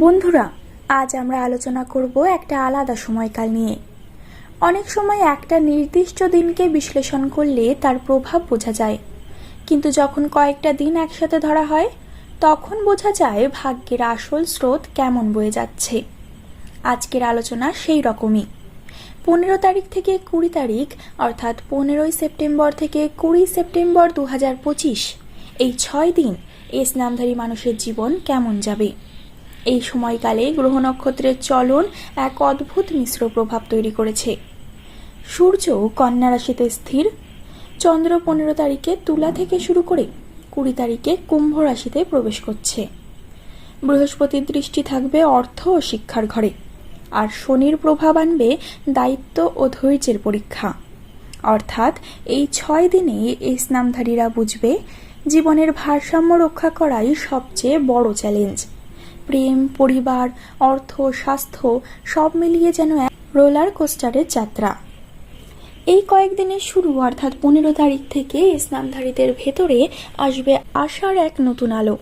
বন্ধুরা, আজ আমরা আলোচনা করব একটা আলাদা সময়কাল নিয়ে। অনেক সময় একটা নির্দিষ্ট দিনকে বিশ্লেষণ করলে তার প্রভাব বোঝা যায়। কিন্তু যখন কয়েকটা দিন একসাথে ধরা হয়, তখন বোঝা যায় ভাগ্যের আসল স্রোত কেমন বয়ে যাচ্ছে। আজকের আলোচনা সেই রকমই। পনেরো তারিখ থেকে কুড়ি তারিখ, অর্থাৎ পনেরোই সেপ্টেম্বর থেকে কুড়ি সেপ্টেম্বর দু হাজার পঁচিশ, এই ছয় দিন এস নামধারী মানুষের জীবন কেমন যাবে? এই সময়কালে গ্রহ নক্ষত্রের চলন এক অদ্ভুত মিশ্র প্রভাব তৈরি করেছে। সূর্য কন্যা রাশিতে স্থির। চন্দ্র পনেরো তারিখে তুলা থেকে শুরু করে কুড়ি তারিখে কুম্ভ রাশিতে প্রবেশ করছে। বৃহস্পতির দৃষ্টি থাকবে অর্থ ও শিক্ষার ঘরে। আর শনির প্রভাব আনবে দায়িত্ব ও ধৈর্যের পরীক্ষা। অর্থাৎ এই ছয় দিনে এই স্নামধারীরা বুঝবে, জীবনের ভারসাম্য রক্ষা করাই সবচেয়ে বড় চ্যালেঞ্জ প্রেম, পরিবার, অর্থ, স্বাস্থ্য সব মিলিয়ে যেন এক রোলার কোস্টারের যাত্রা। এই কয়েকদিনের শুরু অর্থাৎ পনেরো তারিখ থেকে ইসলামধারীদের ভেতরে আসবে আশার এক নতুন আলো।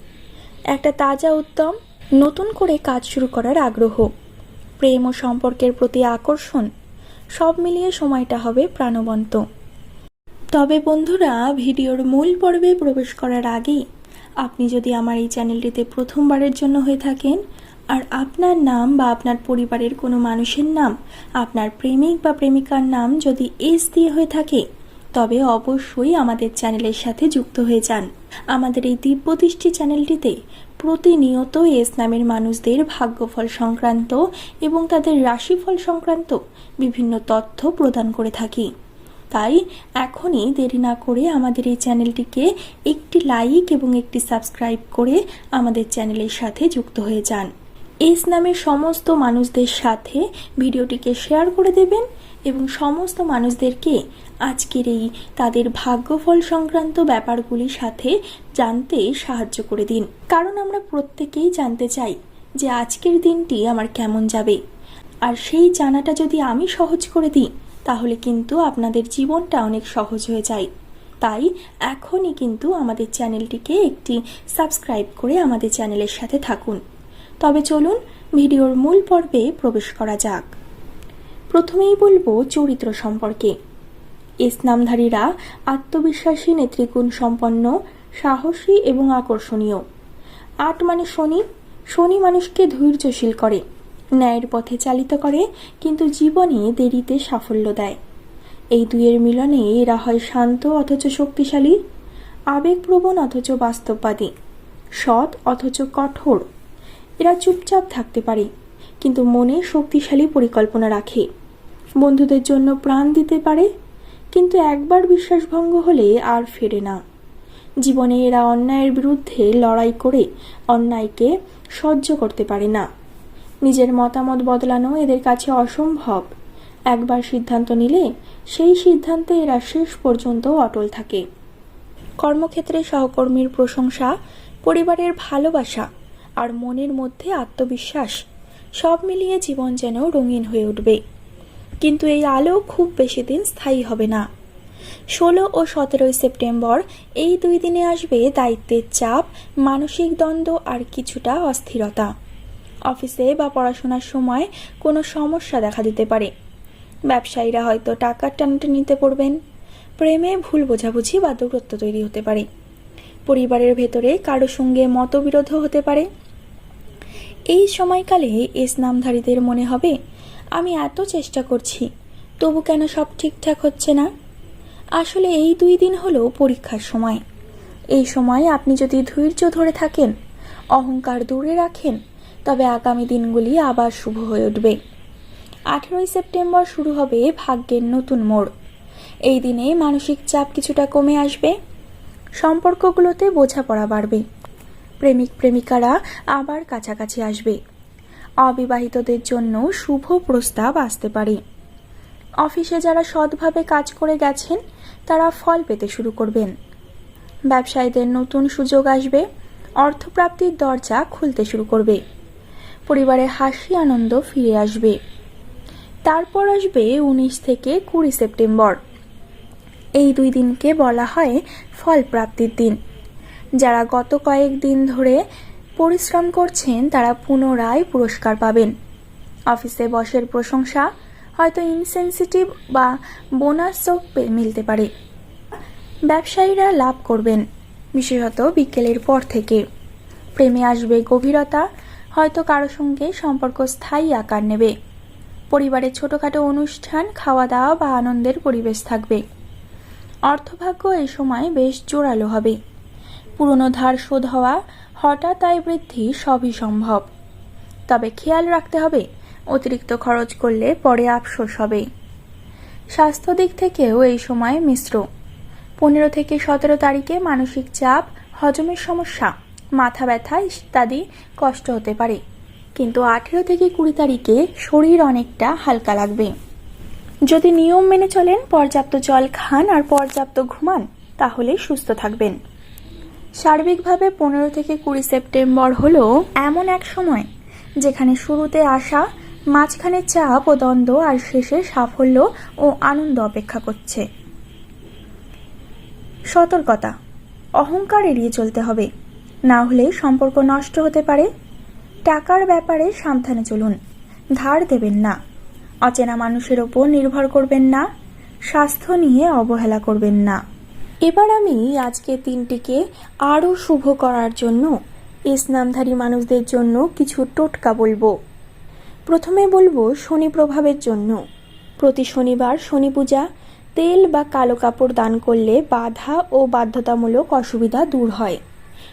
একটা তাজা উদ্যম, নতুন করে কাজ শুরু করার আগ্রহ। প্রেম ও সম্পর্কের প্রতি আকর্ষণ, সব মিলিয়ে সময়টা হবে প্রাণবন্ত। তবে বন্ধুরা, ভিডিওর মূল পর্বে প্রবেশ করার আগেই আপনি যদি আমার এই চ্যানেলটিতে প্রথমবারের জন্য হয়ে থাকেন, আর আপনার নাম বা আপনার পরিবারের কোনো মানুষের নাম, আপনার প্রেমিক বা প্রেমিকার নাম যদি এস দিয়ে হয়ে থাকে, তবে অবশ্যই আমাদের চ্যানেলের সাথে যুক্ত হয়ে যান। আমাদের এই দিব্যদৃষ্টি চ্যানেলটিতে প্রতিনিয়ত এস নামের মানুষদের ভাগ্যফল সংক্রান্ত এবং তাদের রাশিফল সংক্রান্ত বিভিন্ন তথ্য প্রদান করে থাকি। তাই এখনই দেরি না করে আমাদের এই চ্যানেলটিকে একটি লাইক এবং একটি সাবস্ক্রাইব করে আমাদের চ্যানেলের সাথে যুক্ত হয়ে যান। এস নামের সমস্ত মানুষদের সাথে ভিডিওটিকে শেয়ার করে দেবেন এবং সমস্ত মানুষদেরকে আজকের এই তাদের ভাগ্যফল সংক্রান্ত ব্যাপারগুলির সাথে জানতে সাহায্য করে দিন। কারণ আমরা প্রত্যেকেই জানতে চাই যে আজকের দিনটি আমার কেমন যাবে। আর সেই জানাটা যদি আমি সহজ করে দিই তাহলে কিন্তু আপনাদের জীবনটা অনেক সহজ হয়ে যায়। তাই এখনই কিন্তু আমাদের চ্যানেলটিকে একটি সাবস্ক্রাইব করে আমাদের চ্যানেলের সাথে থাকুন। তবে চলুন ভিডিওর মূল পর্বে প্রবেশ করা যাক। প্রথমেই বলব চরিত্র সম্পর্কে। ইসলামধারীরা আত্মবিশ্বাসী নেতৃগুণ সম্পন্ন, সাহসী এবং আকর্ষণীয়। আট মানে শনি শনি মানুষকে ধৈর্যশীল করে। ন্যায়ের পথে চালিত করে, কিন্তু জীবনে দেরিতে সাফল্য দেয়। এই দুইয়ের মিলনে এরা হয় শান্ত অথচ শক্তিশালী, আবেগপ্রবণ অথচ বাস্তববাদী, সৎ অথচ কঠোর। এরা চুপচাপ থাকতে পারে, কিন্তু মনে শক্তিশালী পরিকল্পনা রাখে। বন্ধুদের জন্য প্রাণ দিতে পারে, কিন্তু একবার বিশ্বাসভঙ্গ হলে আর ফেরে না। জীবনে এরা অন্যায়ের বিরুদ্ধে লড়াই করে অন্যায়কে সহ্য করতে পারে না। নিজের মতামত বদলানো এদের কাছে অসম্ভব। একবার সিদ্ধান্ত নিলে, সেই সিদ্ধান্তে এরা শেষ পর্যন্ত অটল থাকে। কর্মক্ষেত্রে সহকর্মীর প্রশংসা, পরিবারের ভালোবাসা আর মনের মধ্যে আত্মবিশ্বাস সব মিলিয়ে জীবন যেন রঙিন হয়ে উঠবে। কিন্তু এই আলো খুব বেশি দিন স্থায়ী হবে না। ষোলো ও সতেরোই সেপ্টেম্বর এই দুই দিনে আসবে দায়িত্বের চাপ, মানসিক দ্বন্দ্ব আর কিছুটা অস্থিরতা। অফিসে বা পড়াশোনার সময় কোনো সমস্যা দেখা দিতে পারে। ব্যবসায়ীরা হয়তো টাকার টানাটানিতে পড়বেন। প্রেমে ভুল বোঝাবুঝি বা দূরত্ব তৈরি হতে পারে। পরিবারের ভেতরে কারও সঙ্গে মতবিরোধ হতে পারে। এই সময়কালে এস নামধারীদের মনে হবে, আমি এত চেষ্টা করছি, তবু কেন সব ঠিকঠাক হচ্ছে না? আসলে এই দুই দিন হলো পরীক্ষার সময়। এই সময় আপনি যদি ধৈর্য ধরে থাকেন, অহংকার দূরে রাখেন তবে আগামী দিনগুলি আবার শুভ হয়ে উঠবে। আঠেরোই সেপ্টেম্বর শুরু হবে ভাগ্যের নতুন মোড়। এই দিনে মানসিক চাপ কিছুটা কমে আসবে। সম্পর্কগুলোতে বোঝাপড়া বাড়বে। প্রেমিক প্রেমিকারা আবার কাছাকাছি আসবে। অবিবাহিতদের জন্য শুভ প্রস্তাব আসতে পারে। অফিসে যারা সৎভাবে কাজ করে গেছেন, তারা ফল পেতে শুরু করবেন। ব্যবসায়ীদের নতুন সুযোগ আসবে। অর্থপ্রাপ্তির দরজা খুলতে শুরু করবে। পরিবারে হাসি, আনন্দ ফিরে আসবে। তারপর আসবে উনিশ থেকে কুড়ি সেপ্টেম্বর। এই দুই দিনকে বলা হয় ফল প্রাপ্তির দিন। যারা গত কয়েক দিন ধরে পরিশ্রম করছেন, তারা পুনরায় পুরস্কার পাবেন। অফিসে বসের প্রশংসা হয়তো ইনসেনসিটিভ বা বোনাসও পে- মিলতে পারে। ব্যবসায়ীরা লাভ করবেন, বিশেষত বিকেলের পর থেকে। প্রেমে আসবে গভীরতা হয়তো কারও সঙ্গে সম্পর্ক স্থায়ী আকার নেবে। পরিবারের ছোটখাটো অনুষ্ঠান খাওয়া দাওয়া বা আনন্দের পরিবেশ থাকবে। অর্থভাগ্য এই সময় বেশ জোরালো হবে। পুরনো ধার শোধ হওয়া হঠাৎ আয় বৃদ্ধি সবই সম্ভব। তবে খেয়াল রাখতে হবে, অতিরিক্ত খরচ করলে পরে আফসোস হবে। স্বাস্থ্য দিক থেকেও এই সময় মিশ্র। পনেরো থেকে সতেরো তারিখে মানসিক চাপ, হজমের সমস্যা। মাথা ব্যথা, ইত্যাদি কষ্ট হতে পারে। কিন্তু আঠেরো থেকে কুড়ি তারিখে শরীর অনেকটা হালকা লাগবে। যদি নিয়ম মেনে চলেন, পর্যাপ্ত জল খান আর পর্যাপ্ত ঘুমান, তাহলে সুস্থ থাকবেন। সার্বিকভাবে পনেরো থেকে কুড়ি সেপ্টেম্বর হলো এমন এক সময়, যেখানে শুরুতে আসা, মাঝখানে চাপ ও দ্বন্দ্ব আর শেষে সাফল্য ও আনন্দ অপেক্ষা করছে। সতর্কতা, অহংকার এড়িয়ে চলতে হবে। না হলে সম্পর্ক নষ্ট হতে পারে। টাকার ব্যাপারে সাবধানে চলুন। ধার দেবেন না। অচেনা মানুষের ওপর নির্ভর করবেন না। স্বাস্থ্য নিয়ে অবহেলা করবেন না। এবার আমি আজকে তিনটিকে আরও শুভ করার জন্য ইসলামধারী মানুষদের জন্য কিছু টোটকা বলব। প্রথমে বলব শনি প্রভাবের জন্য। প্রতি শনিবার শনি পূজা, তেল বা কালো কাপড় দান করলে বাধা ও বাধ্যতামূলক অসুবিধা দূর হয়।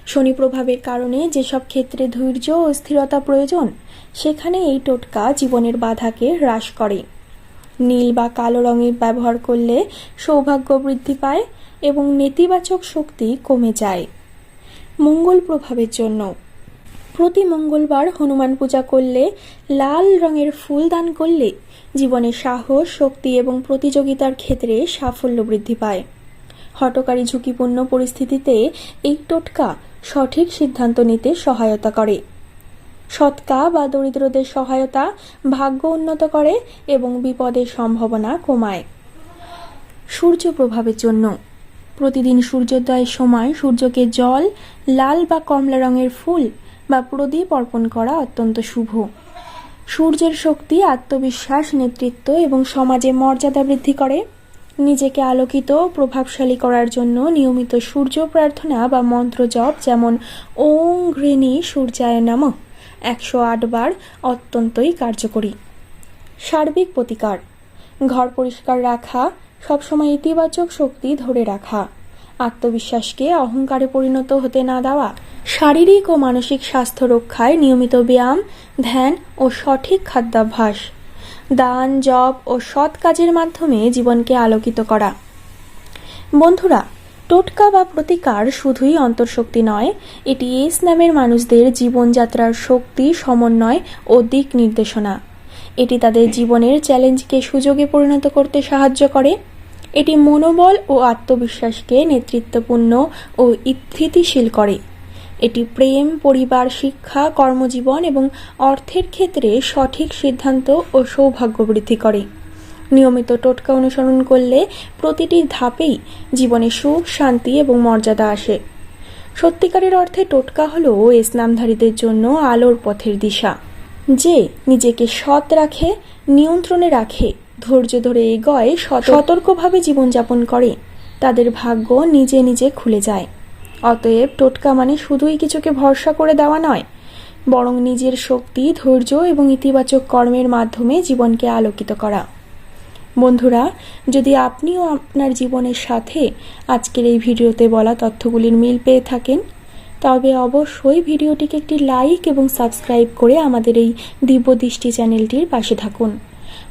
শনি প্রভাবের কারণে যেসব ক্ষেত্রে ধৈর্য ও স্থিরতা প্রয়োজন, সেখানে এই টোটকা জীবনের বাধাকে হ্রাস করে। নীল বা কালো রঙের ব্যবহার করলে সৌভাগ্য বৃদ্ধি পায় এবং নেতিবাচক শক্তি কমে যায়। মঙ্গল প্রভাবের জন্য। প্রতি মঙ্গলবার হনুমান পূজা করলে, লাল রঙের ফুল দান করলে জীবনে সাহস, শক্তি এবং প্রতিযোগিতার ক্ষেত্রে সাফল্য বৃদ্ধি পায়। হটকারী ঝুঁকিপূর্ণ পরিস্থিতিতে এই টোটকা সঠিক সিদ্ধান্ত নিতে সহায়তা করে। সৎকা বা দরিদ্রদের সহায়তা ভাগ্য উন্নত করে এবং বিপদের সম্ভাবনা কমায়। সূর্য প্রভাবের জন্য। প্রতিদিন সূর্যোদয়ের সময় সূর্যকে জল, লাল বা কমলা রঙের ফুল বা প্রদীপ অর্পণ করা অত্যন্ত শুভ। সূর্যের শক্তি, আত্মবিশ্বাস, নেতৃত্ব এবং সমাজে মর্যাদা বৃদ্ধি করে। নিজেকে আলোকিত প্রভাবশালী করার জন্য নিয়মিত সূর্য প্রার্থনা বা মন্ত্র জপ, যেমন ওং ঘৃণী সূর্যায় নাম, একশো বার অত্যন্তই কার্যকরী। সার্বিক প্রতিকার। ঘর পরিষ্কার রাখা, সবসময় ইতিবাচক শক্তি ধরে রাখা। আত্মবিশ্বাসকে অহংকারে পরিণত হতে না দেওয়া। শারীরিক ও মানসিক স্বাস্থ্য রক্ষায় নিয়মিত ব্যায়াম, ধ্যান ও সঠিক খাদ্যাভ্যাস। দান, জপ ও সৎ কাজের মাধ্যমে জীবনকে আলোকিত করা। বন্ধুরা, টোটকা বা প্রতিকার শুধুই অন্তর্শক্তি নয়, এটি ইসলামের মানুষদের জীবনযাত্রার শক্তি, সমন্বয় ও দিক নির্দেশনা। এটি তাদের জীবনের চ্যালেঞ্জকে সুযোগে পরিণত করতে সাহায্য করে। এটি মনোবল ও আত্মবিশ্বাসকে নেতৃত্বপূর্ণ ও স্থিতিশীল করে। এটি প্রেম, পরিবার, শিক্ষা, কর্মজীবন এবং অর্থের ক্ষেত্রে সঠিক সিদ্ধান্ত ও সৌভাগ্য বৃদ্ধি করে। নিয়মিত টোটকা অনুসরণ করলে প্রতিটি ধাপেই জীবনে সুখ, শান্তি এবং মর্যাদা আসে। সত্যিকারের অর্থে টোটকা হলো ইসলামধারীদের জন্য আলোর পথের দিশা। যে নিজেকে সৎ রাখে, নিয়ন্ত্রণে রাখে, ধৈর্য ধরে এগোয় সত- সতর্কভাবে জীবনযাপন করে, তাদের ভাগ্য নিজে নিজে খুলে যায়। অতএব টোটকা মানে শুধুই কিছুকে ভরসা করে দেওয়া নয়, বরং নিজের শক্তি, ধৈর্য এবং ইতিবাচক কর্মের মাধ্যমে জীবনকে আলোকিত করা। বন্ধুরা, যদি আপনিও আপনার জীবনের সাথে আজকের এই ভিডিওতে বলা তথ্যগুলির মিল পেয়ে থাকেন, তবে অবশ্যই ভিডিওটিকে একটি লাইক এবং সাবস্ক্রাইব করে আমাদের এই দিব্যদৃষ্টি চ্যানেলটির পাশে থাকুন।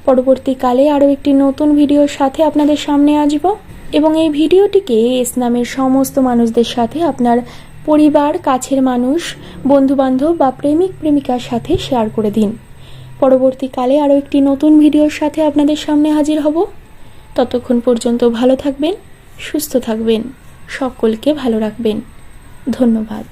পরবর্তীকালে আরও একটি নতুন ভিডিওর সাথে আপনাদের সামনে আসব এবং এই ভিডিওটিকে ইসলামের সমস্ত মানুষদের সাথে আপনার পরিবার, কাছের মানুষ, বন্ধুবান্ধব বা প্রেমিক, প্রেমিকার সাথে শেয়ার করে দিন। পরবর্তীকালে আরও একটি নতুন ভিডিওর সাথে আপনাদের সামনে হাজির হব। ততক্ষণ পর্যন্ত ভালো থাকবেন, সুস্থ থাকবেন, সকলকে ভালো রাখবেন। ধন্যবাদ।